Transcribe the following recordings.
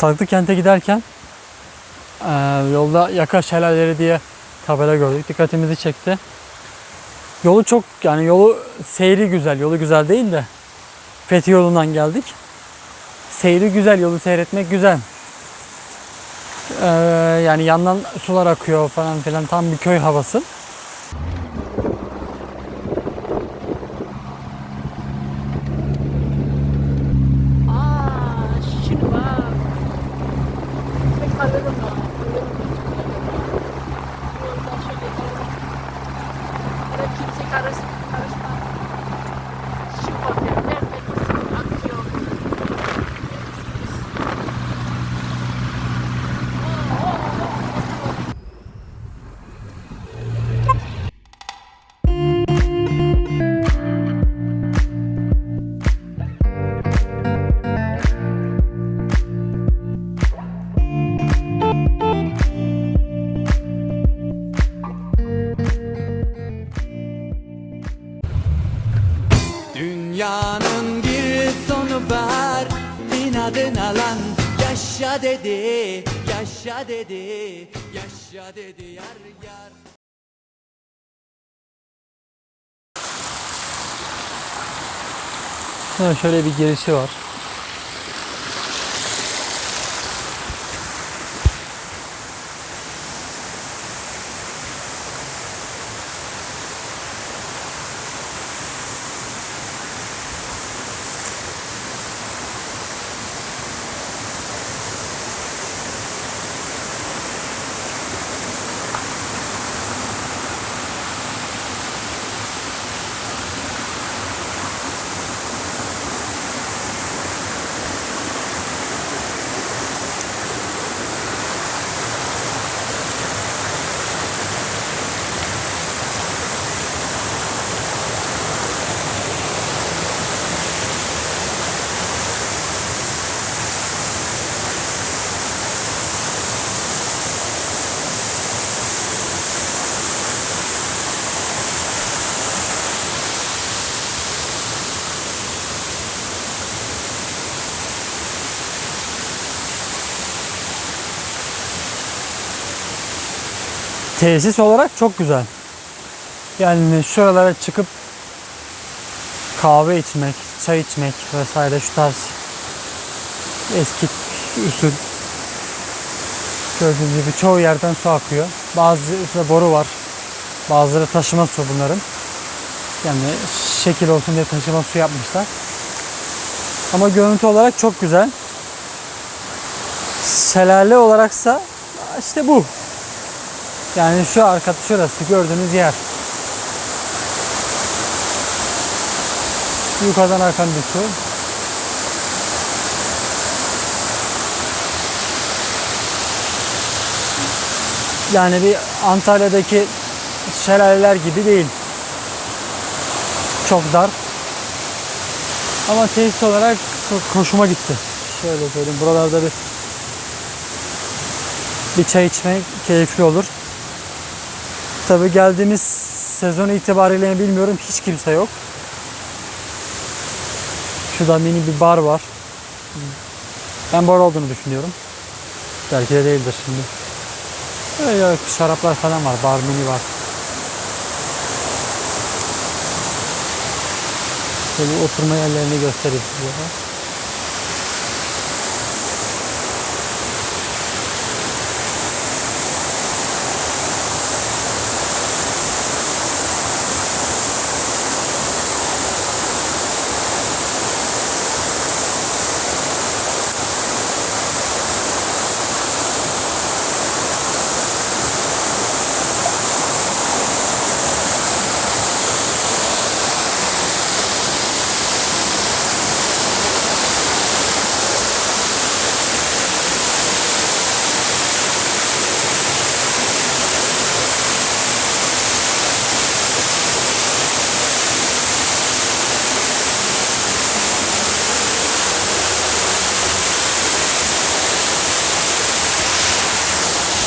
Saklı kente giderken eee, yolda Yaka Şelaleleri diye tabela gördük. Dikkatimizi çekti. Yolu çok yani yolu seyri güzel. Yolu güzel değil de Fethi yolundan geldik. Seyri güzel. Yolu seyretmek güzel. Eee, yani yandan sular akıyor falan filan. Tam bir köy havası. Yaşa dedi, yaşa dedi, yaşa dedi yar yar Ha, Şöyle bir girişi var. Tesis olarak çok güzel. Yani şuralara çıkıp kahve içmek, çay içmek vesaire şu tarz eski usul gördüğünüz gibi çoğu yerden su akıyor. Bazı boru var. Bazıları taşıma su bunların. Yani şekil olsun diye taşıma su yapmışlar. Ama görüntü olarak çok güzel. Şelale olaraksa işte bu. Yani şu arka şurası gördüğünüz yer. Yukarıdan akan bir su. Yani bir Antalya'daki şelaleler gibi değil. Çok dar. Ama tesis olarak hoşuma gitti. Şöyle söyleyeyim. Buralarda bir bir çay içmek keyifli olur. Tabi geldiğimiz sezon itibariyle bilmiyorum hiç kimse yok. Şurada mini bir bar var. Ben bar olduğunu düşünüyorum. Belki de değildir şimdi. Öyle şaraplar falan var. Bar mini var. Şöyle oturma yerlerini göstereyim size.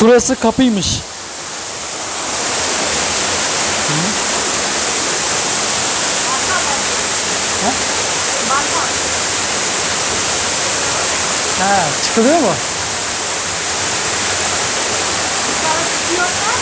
Burası kapıymış. Ha çıkılıyor mu? Yukarı çıkıyorlar,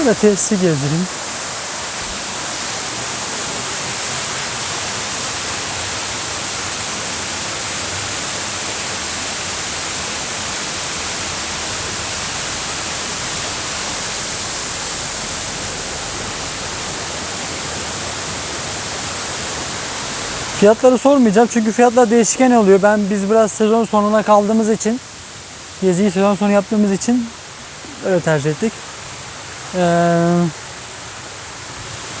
Şöyle tesisi gezdireyim. Fiyatları sormayacağım çünkü fiyatlar değişken oluyor. Ben biz biraz sezon sonuna kaldığımız için geziyi sezon sonu yaptığımız için öyle tercih ettik. Ee,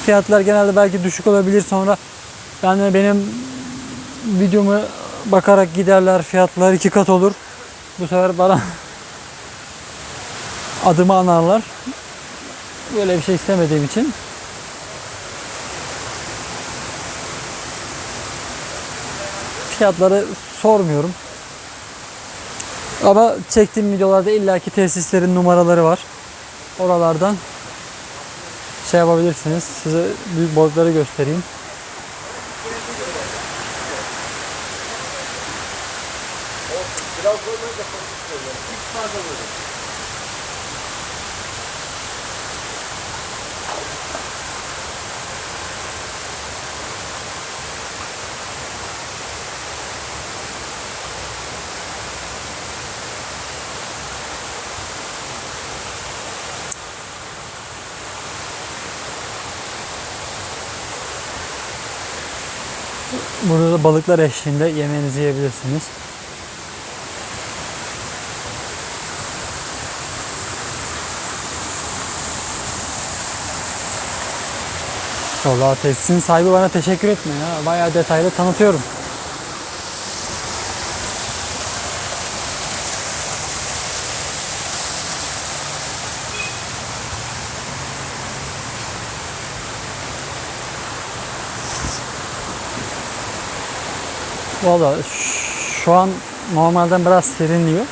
fiyatlar genelde belki düşük olabilir sonra yani benim videomu bakarak giderler fiyatlar iki kat olur. Bu sefer bana adımı anarlar. Böyle bir şey istemediğim için. Fiyatları sormuyorum. Ama çektiğim videolarda illaki tesislerin numaraları var. Oralardan şey yapabilirsiniz. Size büyük boyutları göstereyim. Burada da balıklar eşliğinde yemeğinizi yiyebilirsiniz. Valla tesisin sahibi bana teşekkür etmiyor ya. Bayağı detaylı tanıtıyorum. Valla şu an normalden biraz serinliyor.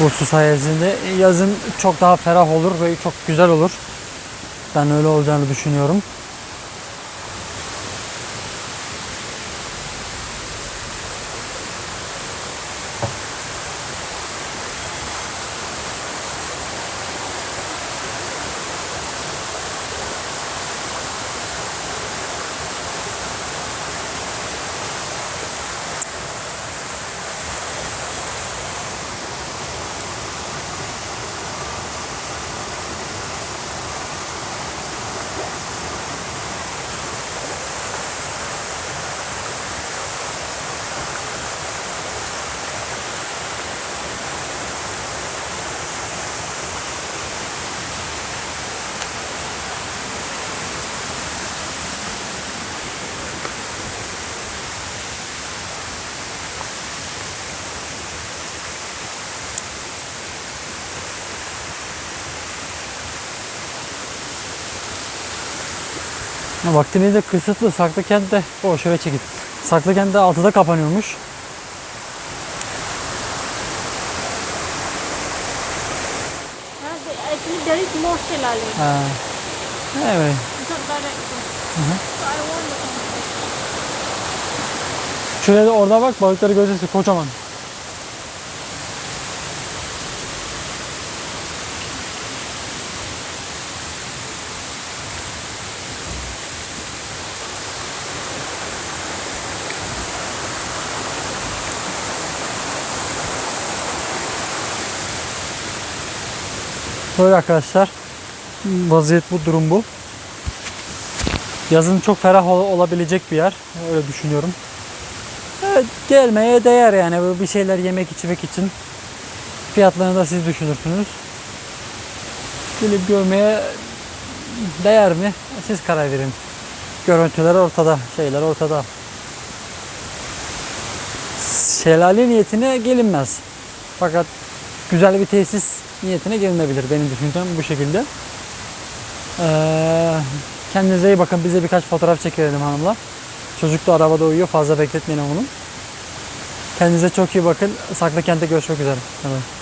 Bu su sayesinde yazın çok daha ferah olur ve çok güzel olur. Ben öyle olacağını düşünüyorum. Vaktimiz de kısıtlı. Saklıkent de o şöyle çekip. Saklıkent de 6'da kapanıyormuş. Actually, there is more Shilale. Ha. Evet. Direct. So I want Şöyle de orada bak balıkları göreceksin kocaman. Böyle arkadaşlar. Vaziyet bu, durum bu. Yazın çok ferah ol- olabilecek bir yer. Öyle düşünüyorum. Evet, gelmeye değer yani bu bir şeyler yemek içmek için. Fiyatlarını da siz düşünürsünüz. Gelip görmeye değer mi? Siz karar verin. Görüntüler ortada, şeyler ortada. Şelale niyetine gelinmez. Fakat güzel bir tesis niyetine gelinebilir. Benim düşüncem bu şekilde. Ee, kendinize iyi bakın. Bize birkaç fotoğraf çekelim hanımla. Çocuk da arabada uyuyor. Fazla bekletmeyin onu. Kendinize çok iyi bakın. Saklı kente görüşmek üzere. Evet.